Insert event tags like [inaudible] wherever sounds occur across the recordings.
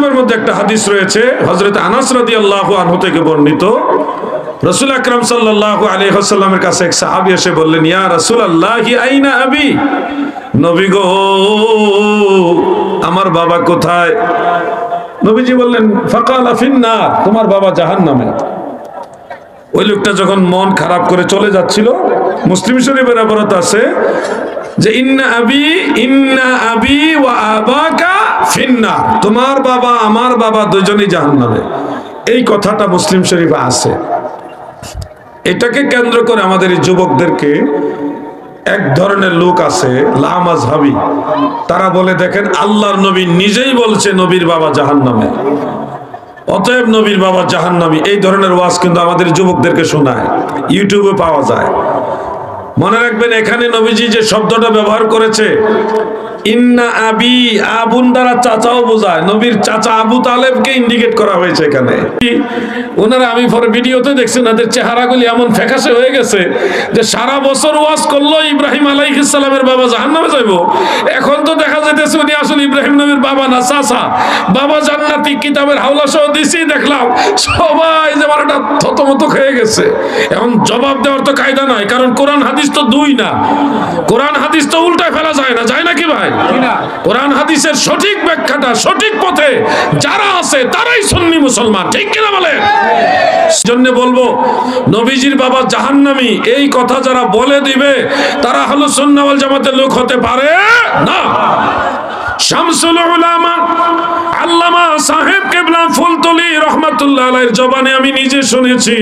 শরীফের মধ্যে একটা হাদিস রয়েছে হজরত আনাস রাদি আল্লাহ আনহু থেকে বর্ণিত। রসুল আকরাম সাল্লাহ আলী হাসাল্লামের কাছে এক সাহাবি এসে বললেন, ইয়া রসুল আল্লাহ আইনা আবি? নবী গো, আমার বাবা কোথায়? নবীজি বললেন, ফাকাল আফিন্না তোমার বাবা জাহান নামে ওই লোকটা যখন মন খারাপ করে চলে যাচ্ছিল, মুসলিম শরীফের আবরত আছে যে ইন্না আবি ইন্না আবি ওয়া আবাকা ফিন্না তোমার বাবা, আমার বাবা দুজনেই জাহান্নামে। এই কথাটা মুসলিম শরীফে আছে। এটাকে কেন্দ্র করে আমাদের যুবকদেরকে এক ধরনের লোক আছে লামাজহাবি তারা বলে, দেখেন, আল্লাহর নবী নিজেই বলছে নবীর বাবা জাহান্নামে। অতএব নবীর বাবা জাহান্নামী। এই ধরনের ওয়াজ কিন্তু আমাদের যুবকদেরকে শোনায়। ইউটিউবে পাওয়া যায়। মনে রাখবেন, এখানে নবীজি যে শব্দটা ব্যবহার করেছে, ইন্না আবি আবুন দ্বারা চাচাও বোঝায়। নবীর চাচা আবু তালেবকে ইন্ডিকেট করা হয়েছে এখানে। ওনারা, আমি পরে ভিডিওতে দেখছি, ওনাদের চেহারাগুলি এমন ফ্যাকাশে হয়ে গেছে যে সারা বছর ওয়াজ করল ইব্রাহিম আলাইহিসসালামের বাবা জাহান্নামে যাইবো। এখন তো দেখা যাইতেছে উনি আসলে ইব্রাহিম নবীর বাবা না, চাচা। বাবা জান্নাতি, কিতাবের হাওলা সহ দিছি, দেখলাম সবাই যে একটা থতমত হয়ে গেছে। এখন জবাব দেওয়ার তো কায়দা নাই, কারণ কোরআন, হাদিস তো দুই না। কোরআন হাদিস তো উল্টায় ফেলা যায় না। যায় নাকি ভাই? কোরআন হাদিসের সঠিক ব্যাখ্যাটা সঠিক পথে যারা আছে তারাই সুন্নি মুসলমান। ঠিক কিনা বলে জন্য বলব নবীজির বাবা জাহান্নামী এই কথা যারা বলে দিবে তারা হলো সুন্নাওয়াল জামাতের লোক হতে পারে না। শামসুল উলামা আল্লামা সাহেব কেবলা ফুলতলি রহমাতুল্লাহ আলাইহির জবানে আমি নিজে শুনেছি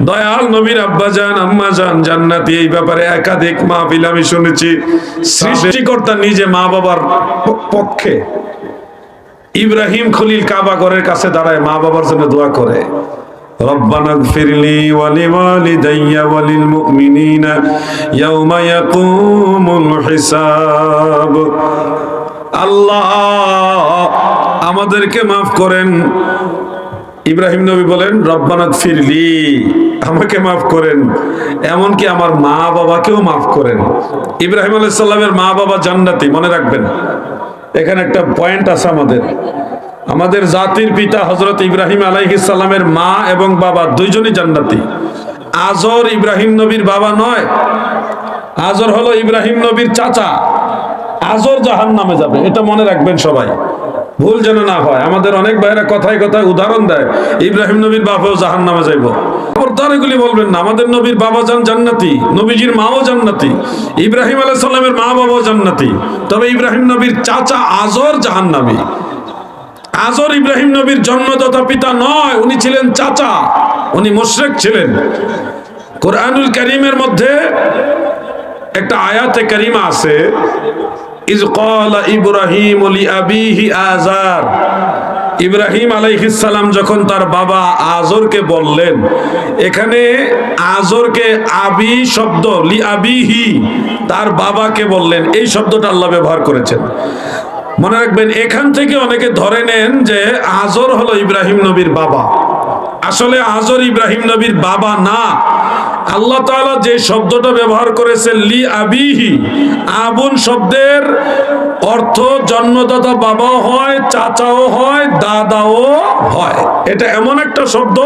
দয়াল নবীর আব্বাজান আম্মাজান জান্নাতি এই ব্যাপারে একাধিক মাহফিল আমি শুনেছি সৃষ্টিকর্তা নিজে মা বাবার প- পক্ষে ইব্রাহিম খলিল কাবা ঘরের কাছে দাঁড়ায় মা বাবার জন্য দোয়া করে ربنا اغفر لي ولوالدي وللمؤمنين يوم يقوم الحساب আল্লাহ আমাদেরকে মাফ করেন। ইব্রাহিম নবী বলেন রব্বানাত ফিরলি আমাকে মাফ করেন। এমনকি আমার মা বাবাকেও মাফ করেন। ইব্রাহিম আলাইসাল্লামের মা বাবা জান্নাতি, মনে রাখবেন। এখানে একটা পয়েন্ট আছে আমাদের। আমাদের জাতির পিতা হজরত ইব্রাহিম আলাইহিসাল্লামের মা এবং বাবা দুইজনই জান্নাতি। আজর ইব্রাহিম নবীর বাবা নয়, আজর হলো ইব্রাহিম নবীর চাচা। আজর জাহান নামে যাবে, এটা মনে রাখবেন সবাই। ভুল যেন না হয়। আমাদের অনেক ভাইরা কথায় কথায় উদাহরণ দেয়, ইব্রাহিম নবীর বাবাও জাহান নামে যাইব এগুলি বলবেন, না, আমাদের নবীর বাবা যান জান্নাতি, নবীজির মাও জান্নাতি, ইব্রাহিম আলাইহিস সালামের মা বাবাও জান্নাতি। তবে ইব্রাহিম নবীর চাচা আজর জাহান্নামী। আজর ইব্রাহিম নবীর জন্মদাতা পিতা নয়, উনি ছিলেন চাচা, উনি মোশরেক ছিলেন। কোরআনুল করিমের মধ্যে একটা আয়াতে করিমা আছে ইজ ক্বালা ইব্রাহিম লি আবিহি আজার ইব্রাহিম সালাম যখন তার বাবা আজরকে বললেন, এখানে আজরকে আবি শব্দ, লি আবিহি, তার বাবাকে বললেন, এই শব্দটা আল্লাহ ব্যবহার করেছেন। মনে রাখবেন, এখান থেকে অনেকে ধরে নেন যে আজর হলো ইব্রাহিম নবীর বাবা। আসলে আজর ইব্রাহিম নবীর বাবা না। আল্লাহ তাআলা যে শব্দটা ব্যবহার করেছে, লি আবিহি, আবুন শব্দের অর্থ জন্মদাতা বাবাও হয়, চাচাও হয়, দাদাও হয়। এটা এমন একটা শব্দ,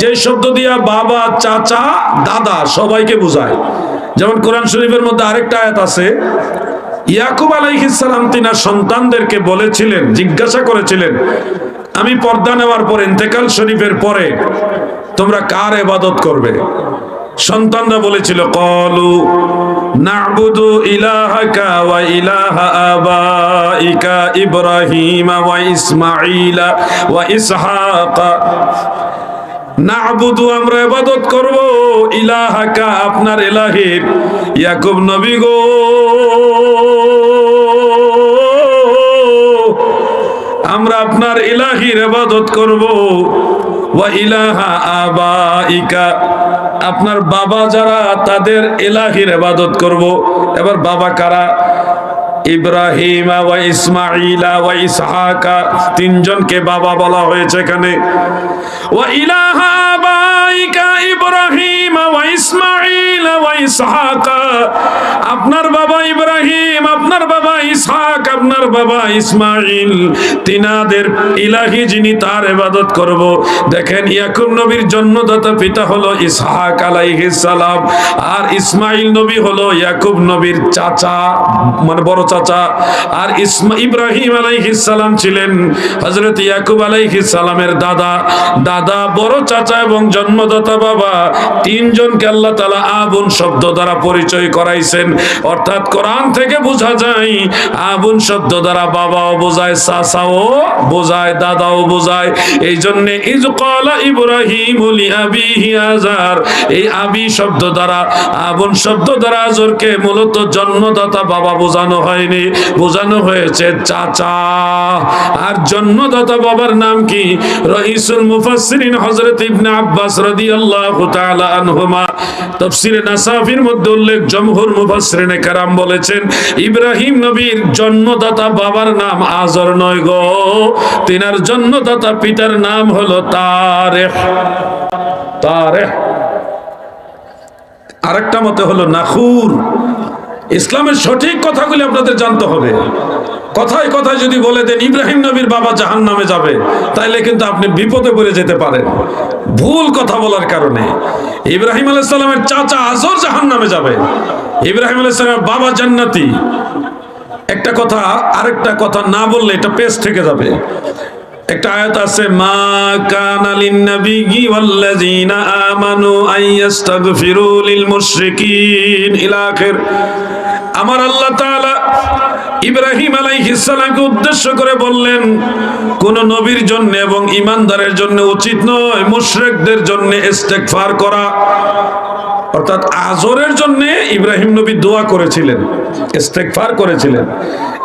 যে শব্দ দিয়া বাবা, চাচা, দাদা সবাইকে বোঝায়। যেমন কোরআন শরীফের মধ্যে আরেকটা আয়াত আছে, ইয়াকুব আলাইহিসসালাম তিনার সন্তানদেরকে বলেছিলেন, জিজ্ঞাসা করেছিলেন, আমি পর্দা নেওয়ার পর, ইন্তেকাল শরীফের পরে তোমরা কার এবাদত করবে? সন্তানরা বলেছিল, কলু নাবুদু ইলাহাকা ওয়া ইলাহা আবাইকা ইব্রাহিম ওয়া ইসমাঈলা ওয়া ইসহাকা। নাবুদু, আমরা ইবাদত করব, ইলাহাকা আপনার ইলাহির ইয়াকুব নবী গো। আমরা আপনার ইলাহির ইবাদত করব, ওয়া ইলাহা আবাইকা আপনার বাবা যারা, তাদের এলাহির এবাদত করব। এবার বাবা কারা? ইব্রাহিম ওয়া ইসমাইলা ওয়া ইসহাকা, তিনজনকে বাবা বলা হয়েছে এখানে। ওয়া ইলাহা বাইকা ইব্রাহিম। আপনার বাবা ইব্রাহিম, আপনার বাবা ইসহাক, আপনার বাবা ইসমাইল তিনাদের ইলাহি যিনি তার ইবাদত করব। দেখেন, ইয়াকুব নবীর জন্মদাতা পিতা হলো ইসহাক সালাম। আর ইসমাইল নবী হলো ইয়াকুব নবীর চাচা মানে বড় চাচা। আর ইসমা, ইব্রাহিম সালাম ছিলেন হযরত ইয়াকুব সালামের দাদা। দাদা বড় চাচা এবং জন্মদাতা বাবা। তিনজনকে আল্লাহ তাআলা আবুন শব্দ দ্বারা পরিচয় করাইছেন। অর্থাৎ কোরআন থেকে বোঝা যায় আবুন শব্দ দ্বারা বাবাও বোঝায়, চাচাও বোঝায়, দাদাও বোঝায়। এই জন্য আজার এই আবি শব্দ দ্বারা আবুন শব্দ দ্বারা আজরকে মূলত জন্মদাতা বাবা বোঝানো হয়নি। বোঝানো হয়েছে চাচা। আর জন্মদাতা বাবার নাম কি? রইসুল মুফাসসিরিন হযরত ইবনে আব্বাস আনহুমা। তাফসীরে নাসাফির মধ্যে উল্লেখ জমহুর মুফাসসিরিন কারাম বলেছেন, ইব্রাহিম নবীর জন্মদাতা বাবার নাম আজর নয় গো। তিনার জন্মদাতা পিতার নাম হলো আরেকটা মতে হলো নাখুর। ইসলামের সঠিক কথাগুলি আপনাদের জানতে হবে। কথায় কথায় যদি বলে দেন, ইব্রাহিম নবীর বাবা জাহান নামে যাবে, তাইলে কিন্তু আপনি বিপদে পড়ে যেতে পারেন। ভুল কথা বলার কারণে। ইব্রাহিম আলাইসাল্লামের চাচা আজর জাহান নামে যাবে। ইব্রাহিম আলাইসাল্লামের বাবা জান্নাতি। একটা কথা, আরেকটা কথা না বললে এটা পেস থেকে যাবে। একটা আয়াত আছে, মা কানা লিন্নাবিয়্যি ওয়াল্লাযীনা আমানু আইয়াস্তাগফিরু লিল মুশরিকিন ইলা আখির আমার আল্লাহ তাআলা ইব্রাহিম আলাইহিস সালামকে উদ্দেশ্য করে বললেন, কোন নবীর জন্য এবং ইমানদারের জন্য উচিত নয় মুশরিকদের জন্য ইস্তেগফার করা। অর্থাৎ আজরের জন্য ইব্রাহিম নবী দোয়া করেছিলেন, ইস্তেগফার করেছিলেন।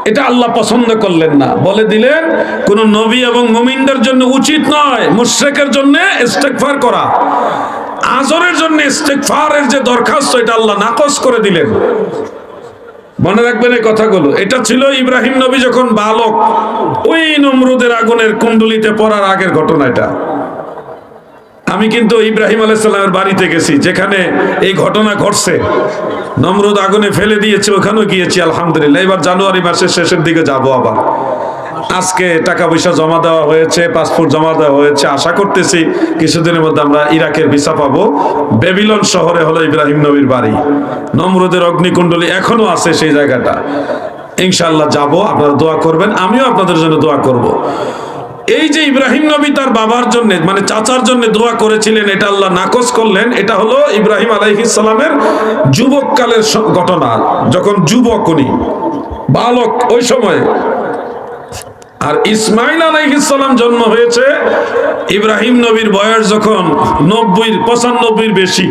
এটা আল্লাহ পছন্দ করলেন না। বলে দিলেন, কোন নবী এবং মুমিনদের জন্য উচিত নয় মুশরিকের জন্য ইস্তেগফার করা। আজরের জন্য ইস্তেগফারের যে দরখাস্ত, এটা আল্লাহ নাকচ করে দিলেন। মনে রাখবেন এই কথাগুলো। এটা ছিল ইব্রাহিম নবী যখন বালক, ওই নমরুদের আগুনের কুণ্ডলিতে পড়ার আগের ঘটনা এটা। আমি কিন্তু ইব্রাহিম আলাইসাল্লামের বাড়িতে গেছি, যেখানে এই ঘটনা ঘটছে। নমরুদ আগুনে ফেলে দিয়েছে, ওখানেও গিয়েছি, আলহামদুলিল্লাহ। এবার জানুয়ারি মাসের শেষের দিকে যাব আবার। আজকে টাকা পয়সা জমা দেওয়া হয়েছে পাসপোর্ট জমা দেওয়া হয়েছে। আশা করতেছি কিছুদিনের মধ্যে আমরা ইরাকের ভিসা পাবো। বেবিলন শহরে হলো ইব্রাহিম নবীর বাড়ি। নমরুদের অগ্নিকুণ্ডলী এখনও আছে সেই জায়গাটা। ইনশাল্লাহ যাব, আপনারা দোয়া করবেন, আমিও আপনাদের জন্য দোয়া করব। এই যে ইব্রাহিম নবী তার বাবার জন্য মানে চাচার জন্য দোয়া করেছিলেন, এটা আল্লাহ নাকচ করলেন, এটা হলো ইব্রাহিম আলাইহিসালামের যুবক কালের ঘটনা। যখন যুবক উনি, বালক ওই সময় আর ইসমাইল আলাইহিসাল্লাম জন্ম হয়েছে ইব্রাহিম নবীর বয়স যখন নব্বই পঁচানব্বইয়ের বেশি।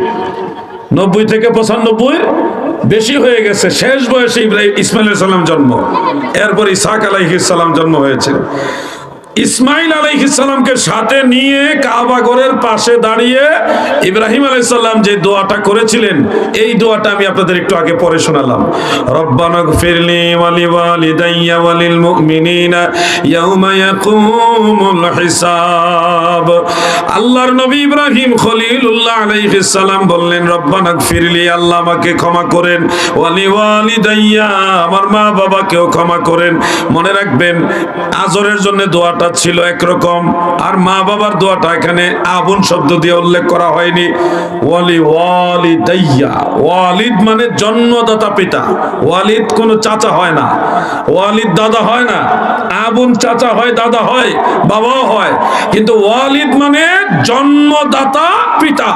নব্বই থেকে পঁচানব্বই বেশি হয়ে গেছে। শেষ বয়সে ইব্রাহিম, ইসমাইল সালাম জন্ম। এরপর ইসাক আলাইহিসালাম জন্ম হয়েছে। ইসমাইল আলাইহিসাল্লামকে সাথে নিয়ে কাবা ঘরের পাশে দাঁড়িয়ে ইব্রাহিম আলাইসাল্লাম যে দোয়াটা করেছিলেন, এই দোয়াটা আমি আপনাদের একটু আগে পরে শোনালাম। রব্বানা গফিরলি ওয়ালি ওয়ালিদাইয়া ওয়ালিল মুমিনিনা ইয়াউমা ইয়াকুমুল হিসাব। আল্লাহর নবী ইব্রাহিম খলিলুল্লাহ আলাইহিস সালাম বললেন রব্বানক ফিরলি আল্লাহ আমাকে ক্ষমা করেন। ওয়ালি ওয়ালিদাইয়া আমার মা বাবাকেও ক্ষমা করেন। মনে রাখবেন, আজরের জন্য দোয়াটা ছিল একরকম। আর মা বাবার দোয়াটা এখানে আবুন শব্দ দিয়ে উল্লেখ করা হয়নি। ওয়ালি দাইয়া ওয়ালিদ মানে জন্মদাতা পিতা। ওয়ালিদ কোনো চাচা হয় না। ওয়ালিদ দাদা হয় না। আবুন চাচা হয়, দাদা হয়, বাবাও হয়। কিন্তু ওয়ালিদ মানে জন্মদাতা পিতা।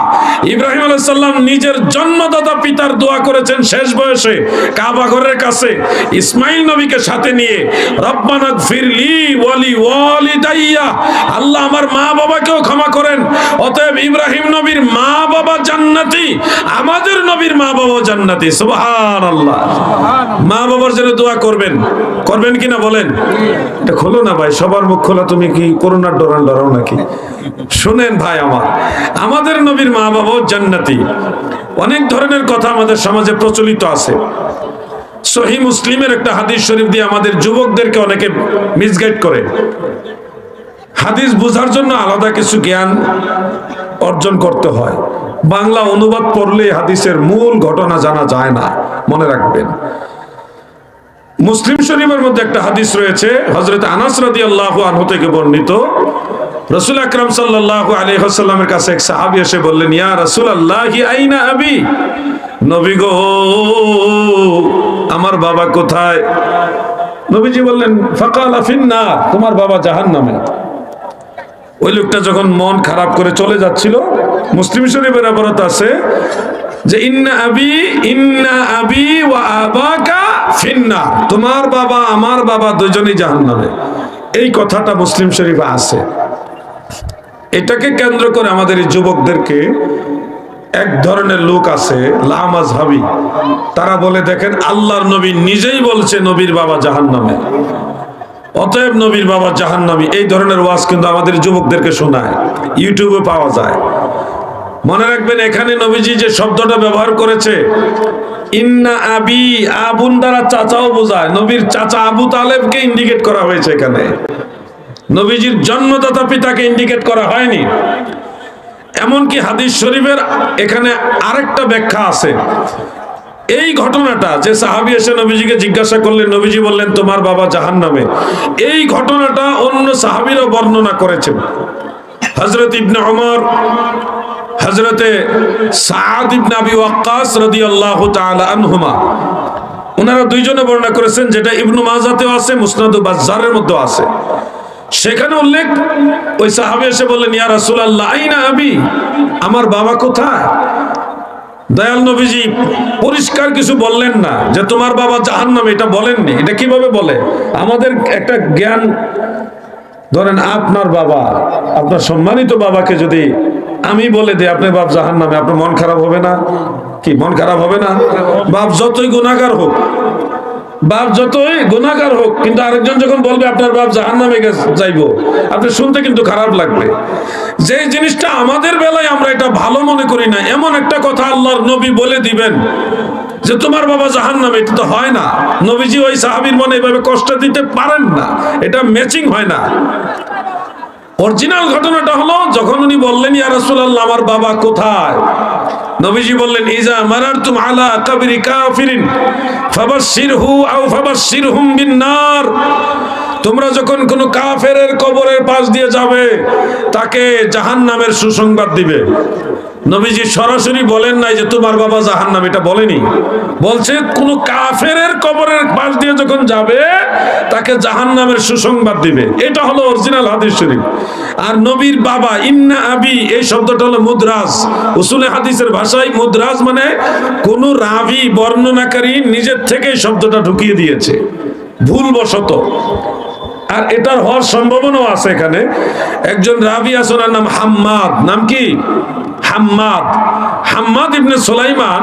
ইব্রাহিম আলাইসাল্লাম নিজের জন্মদাতা পিতার দোয়া করেছেন শেষ বয়সে কাবা ঘরের কাছে। ইসমাইল নবীকে সাথে নিয়ে রব্বানাক ফিরলি ওয়ালি ওয়ালিদাইয়া। আল্লাহ আমার মা বাবাকেও ক্ষমা করেন। অতএব ইব্রাহিম নবীর মা বাবা জান্নাতি, আমাদের নবীর মা বাবা জান্নাতি। সুবহানাল্লাহ। মা বাবার জন্য দোয়া করবেন। করবেন কিনা বলেন? এটা খোলো না ভাই, সবার মুখ খোলা, তুমি কি করোনার ডরান ডরাও নাকি? শুনেন ভাই আমার, আমাদের নবীর মা বাবাও জান্নাতি। অনেক ধরনের কথা আমাদের সমাজে প্রচলিত আছে। সহি মুসলিমের একটা হাদিস শরীফ দিয়ে আমাদের যুবকদেরকে অনেকে মিসগাইড করে। হাদিস বোঝার জন্য আলাদা কিছু জ্ঞান অর্জন করতে হয়। বাংলা অনুবাদ পড়লে হাদিসের মূল ঘটনা জানা যায় না, মনে রাখবেন। মুসলিম শরীফের মধ্যে একটা হাদিস রয়েছে হজরত আনাস রাদি আল্লাহ আনহু থেকে বর্ণিত। রসুল আকরাম সাল্লাহ আলী হাসাল্লামের কাছে এক সাহাবি এসে বললেন, ইয়া রসুল আল্লাহ আইনা আবি? নবী গো, আমার বাবা কোথায়? নবীজি বললেন, ফাকাল আফিন্না তোমার বাবা জাহান নামে ওই লোকটা যখন মন খারাপ করে চলে যাচ্ছিল, মুসলিম শরীফের আবরত আছে যে ইন্না আবি ইন্না আবি ওয়া আবাকা ফিন্না তোমার বাবা, আমার বাবা দুজনেই জাহান্নামে। এই কথাটা মুসলিম শরীফে আছে। এটাকে কেন্দ্র করে আমাদের এই যুবকদেরকে এক ধরনের লোক আছে লামাজ হাবি তারা বলে, দেখেন, আল্লাহর নবী নিজেই বলছে নবীর বাবা জাহান্নামে। অতএব নবীর বাবা জাহান্নামী। এই ধরনের ওয়াজ কিন্তু আমাদের যুবকদেরকে শোনায়। ইউটিউবে পাওয়া যায়। মনে রাখবেন, এখানে নবীজি যে শব্দটা ব্যবহার করেছে, ইন্না আবি আবুন দ্বারা চাচাও বোঝায়। নবীর চাচা আবু তালেবকে ইন্ডিকেট করা হয়েছে এখানে। নবীজির জন্মদাতা পিতাকে ইন্ডিকেট করা হয়নি। এমনকি হাদিস শরীফের এখানে আরেকটা ব্যাখ্যা আছে। এই ঘটনাটা, যে সাহাবি এসে নবীজিকে জিজ্ঞাসা করলেন, নবীজি বললেন, তোমার বাবা জাহান নামে এই ঘটনাটা অন্য সাহাবিরও বর্ণনা করেছেন। হজরত ইবনে ওমর হজরতে সাদ ইবনে আবি ওয়াক্কাস রাদিয়াল্লাহু তাআলা আনহুমা ওনারা দুইজনে বর্ণনা করেছেন যেটা ইবনু মাজাতেও আছে, মুসনাদু বাজ্জারের মধ্যেও আছে। সেখানে উল্লেখ, ওই সাহাবি এসে বললেন, ইয়া রাসূলুল্লাহ, আইনা আবি? আমার বাবা কোথায়? দয়াল নবীজি পরিষ্কার কিছু বললেন না, যে তোমার বাবা জাহান নামে এটা বলেননি। এটা কীভাবে বলে? আমাদের একটা জ্ঞান, ধরেন আপনার বাবা, আপনার সম্মানিত বাবাকে যদি আমি বলে দিই, আপনার বাপ জাহান নামে আপনার মন খারাপ হবে না। কি, মন খারাপ হবে না? বাপ যতই গুণাগার হোক, বাপ যতই গুণাগার হোক, কিন্তু আরেকজন যখন বলবে, আপনার বাপ জাহান নামে যাইবো আপনি শুনতে কিন্তু খারাপ লাগবে। যে জিনিসটা আমাদের বেলায় আমরা এটা ভালো মনে করি না, এমন একটা কথা আল্লাহর নবী বলে দিবেন, যে তোমার বাবা জাহান নামে এটা তো হয় না। নবীজি ওই সাহাবির মনে এভাবে কষ্ট দিতে পারেন না, এটা ম্যাচিং হয় না। অরিজিনাল ঘটনাটা হলো, যখন উনি বললেন, ইয়া রাসূলুল্লাহ, আমার বাবা কোথায়? নবীজি বললেন, ইজা মারারতুম আলা কবরি কাফিরিন, ফাবাশশিরহু আও ফাবাশশিরহুম বিন্নার। তোমরা যখন কোন কাফেরের কবরের পাশ দিয়ে যাবে, তাকে জাহান্নামের সুসংবাদ দিবে। নবীজি সরাসরি বলেন নাই যে তোমার বাবা জাহান্নাম, এটা বলেনি। বলছে, কোন কাফের কবরের পাশ দিয়ে যখন যাবে, তাকে জাহান্নামের সুসংবাদ দিবে। এটা হলো অরিজিনাল হাদিস শরীফ। আর নবীর বাবা, ইন্না আবি, এই শব্দটা হলো মুদ্রাজ। উসুলে হাদিসের ভাষায় মুদ্রাজ মানে কোন রাভি বর্ণনাকারী নিজের থেকে শব্দটা ঢুকিয়ে দিয়েছে। ভুলবশত। আর এটার হওয়ার সম্ভাবনাও আছে এখানে। একজন রাবি আছে ওনার নাম হাম্মাদ। নাম কি? হাম্মাদ। হাম্মাদ ইবনে সোলাইমান,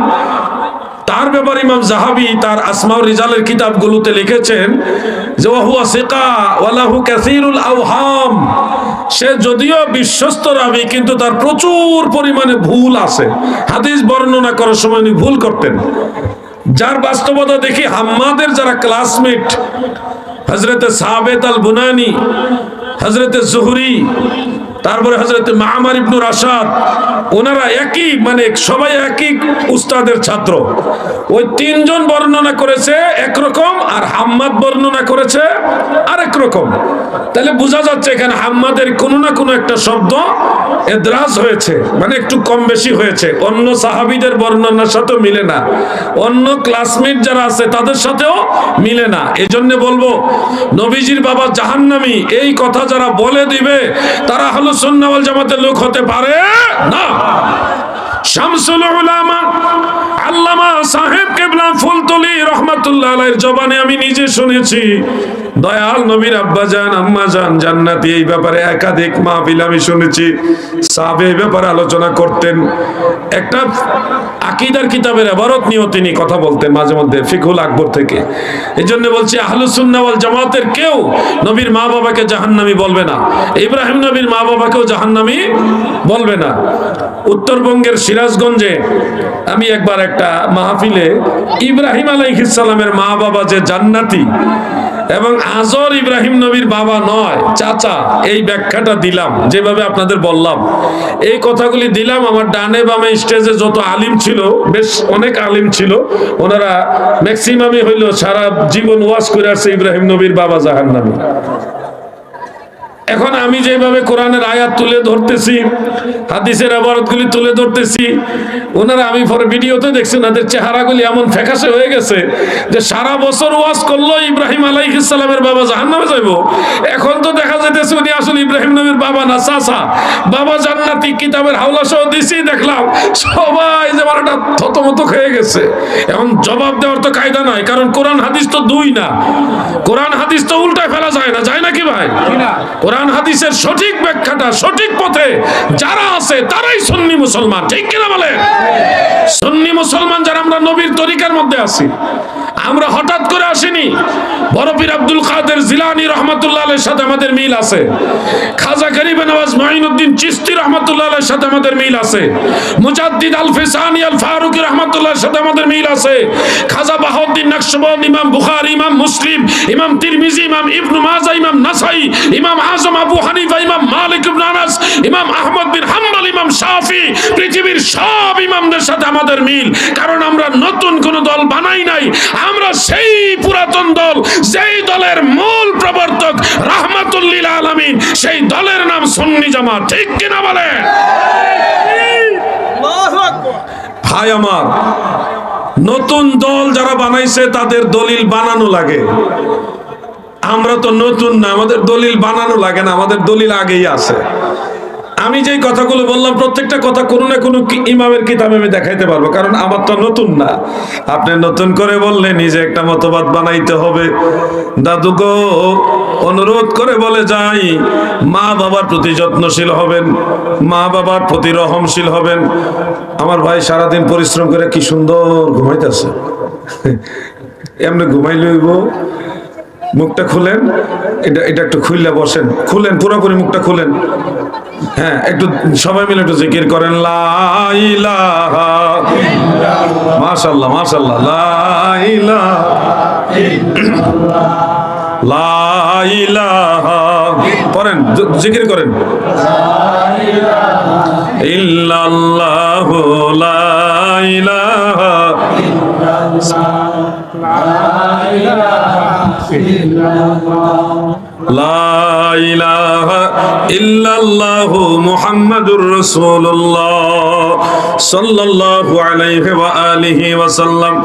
তার ব্যাপারে ইমাম জাহাবি তার আসমাউর রিজালের কিতাবগুলোতে লিখেছেন যে, ওয়াহুয়া সিকা ওয়ালাহু কাসীরুল আওহাম। সে যদিও বিশ্বস্ত রাবি, কিন্তু তার প্রচুর পরিমাণে ভুল আছে। হাদিস বর্ণনা করার সময় উনি ভুল করতেন। যার বাস্তবতা দেখি হাম্মাদের যারা ক্লাসমেট হজরত সাবেত আল বুনানি হজরত জহুরি তারপরে হজরত মাহমার ইবনুর আসাদ ওনারা একই মানে সবাই একই উস্তাদের ছাত্র। ওই তিনজন বর্ণনা করেছে একরকম আর হাম্মাদ বর্ণনা করেছে আরেক রকম। তাহলে বোঝা যাচ্ছে এখানে হাম্মাদের কোনো না কোনো একটা শব্দ এদ্রাজ হয়েছে মানে একটু কম বেশি হয়েছে। অন্য সাহাবিদের বর্ণনার সাথেও মিলে না। অন্য ক্লাসমেট যারা আছে তাদের সাথেও মিলে না। এজন্য বলব, নবীজির বাবা জাহান্নামি, এই কথা যারা বলে দিবে, তারা হলো সুন্নাওয়াল জামাতের লোক হতে পারে? না। শামসুল উলামা আল্লামা সাহেব কেবলা ফুলতলি রহমাতুল্লাহ আলাইহির জবানে আমি নিজে শুনেছি, দয়াল নবীর আব্বা জান আম্মা জান জান্নাতি এই ব্যাপারে একাধিক মাহফিল আমি শুনেছি। সাহাবে এই ব্যাপারে আলোচনা করতেন। একটা আকিদার কিতাবের আবারত নিয়েও তিনি কথা বলতেন মাঝে মধ্যে ফিকুল আকবর থেকে। এই জন্য বলছি আহলুসুন্না ওয়াল জামাতের কেউ নবীর মা বাবাকে জাহান্নামী বলবে না। ইব্রাহিম নবীর মা বাবাকেও জাহান্নামী বলবে না। উত্তরবঙ্গের সিরাজগঞ্জে আমি একবার একটা মাহফিলে ইব্রাহিম আলাইহিসসালামের মা বাবা যে জান্নাতি এবং আজর ইব্রাহিম নবীর বাবা নয়, চাচা, এই ব্যাখ্যাটা দিলাম, যেভাবে আপনাদের বললাম। এই কথাগুলি দিলাম, আমার ডানে বামে স্টেজে যত আলিম ছিল, বেশ অনেক আলিম ছিল, ওনারা ম্যাক্সিমামই হইল সারা জীবন ওয়াজ করে আসছে ইব্রাহিম নবীর বাবা জাহান্নামী। এখন আমি যেভাবে কোরআনের আয়াত তুলে ধরতেছি, হাদিসের আবারতগুলি তুলে ধরতেছি, ওনারা আমি পরে ভিডিওতে দেখছি, ওনাদের চেহারাগুলি এমন ফ্যাকাশে হয়ে গেছে যে সারা বছর ওয়াজ করল ইব্রাহিম আলাইহিসসালামের বাবা জাহান্নামে যাইব। এখন তো দেখা যাইতেছে উনি আসলে ইব্রাহিম নবীর বাবা না, চাচা। বাবা জান্নাতি কিতাবের হাওলা সহ দিছি, দেখলাম সবাই যে একটা থতমত খেয়ে গেছে। এখন জবাব দেওয়ার তো কায়দা নয় কারণ কোরআন হাদিস তো দুই না। কোরআন হাদিস তো উল্টায় ফেলা যায় না যায় নাকি ভাই? কোরআন হাদিসের সঠিক ব্যাখ্যাটা সঠিক পথে যারা আছে তারাই সুন্নি মুসলমান ঠিক কিনা বলে সুন্নি মুসলমান যারা আমরা নবীর তরিকার মধ্যে আছি। আমরা হঠাৎ করে আসিনি। বরফির আব্দুল কাদের জিলানি রহমতুল্লাহ আলের সাথে আমাদের মিল আছে। খাজা গরিবে নওয়াজ মাইনুদ্দিন চিস্তি রহমতুল্লাহ আলের সাথে আমাদের মিল আছে। মুজাদ্দিদ আল ফিসানি আল ফারুকি রহমতুল্লাহর সাথে আমাদের মিল আছে। খাজা বাহাউদ্দিন নকশবন্দ ইমাম বুখারী ইমাম মুসলিম ইমাম তিরমিজি ইমাম ইবনু মাজা ইমাম নাসাই ইমাম আজম আবু হানিফা ইমাম মালিক ইবনে আনাস ইমাম আহমদ বিন হাম্বল ইমাম শাফি পৃথিবীর সব ইমামদের সাথে আমাদের মিল। কারণ আমরা নতুন কোন দল বানাই নাই আমরা সেই পুরাতন দল যেই দলের মূল প্রবর্তক রাহমাতুল্লিল আলামিন সেই দলের নাম সুন্নি জামাত। ঠিক কিনা বলে? ভাই আমার নতুন দল যারা বানাইছে তাদের দলিল বানানো লাগে। আমরা তো নতুন না, আমাদের দলিল বানানো লাগে না, আমাদের দলিল আগেই আছে। আমি যেই কথাগুলো বললাম, প্রত্যেকটা কথা কোনো না কোনো ইমামের কিতাবে আমি দেখাইতে পারব, কারণ আমার তো নতুন না। আপনি নতুন করে বললে নিজে একটা মতবাদ বানাইতে হবে। দাদু গো অনুরোধ করে বলে যাই, মা বাবার প্রতি যত্নশীল হবেন, মা বাবার প্রতি রহমশীল হবেন। আমার ভাই সারাদিন পরিশ্রম করে কি সুন্দর ঘুমাইতেছে। [laughs] এমনি ঘুমাই লইব মুখটা খুলেন, এটা এটা একটু খুললে বসেন। খুলেন, পুরোপুরি মুখটা খুলেন। হ্যাঁ একটু সবাই মিলে একটু জিকির করেন লাইলাহা মাশাল্লাহ জি- জিকির করেন। ইল্লাল্লাহু লাইলাহা ইল্লাল্লাহু মুহাম্মাদুর রাসূলুল্লাহ। সাল্লাল্লাহু আলাইহি ওয়া আলিহি ওয়া সাল্লাম।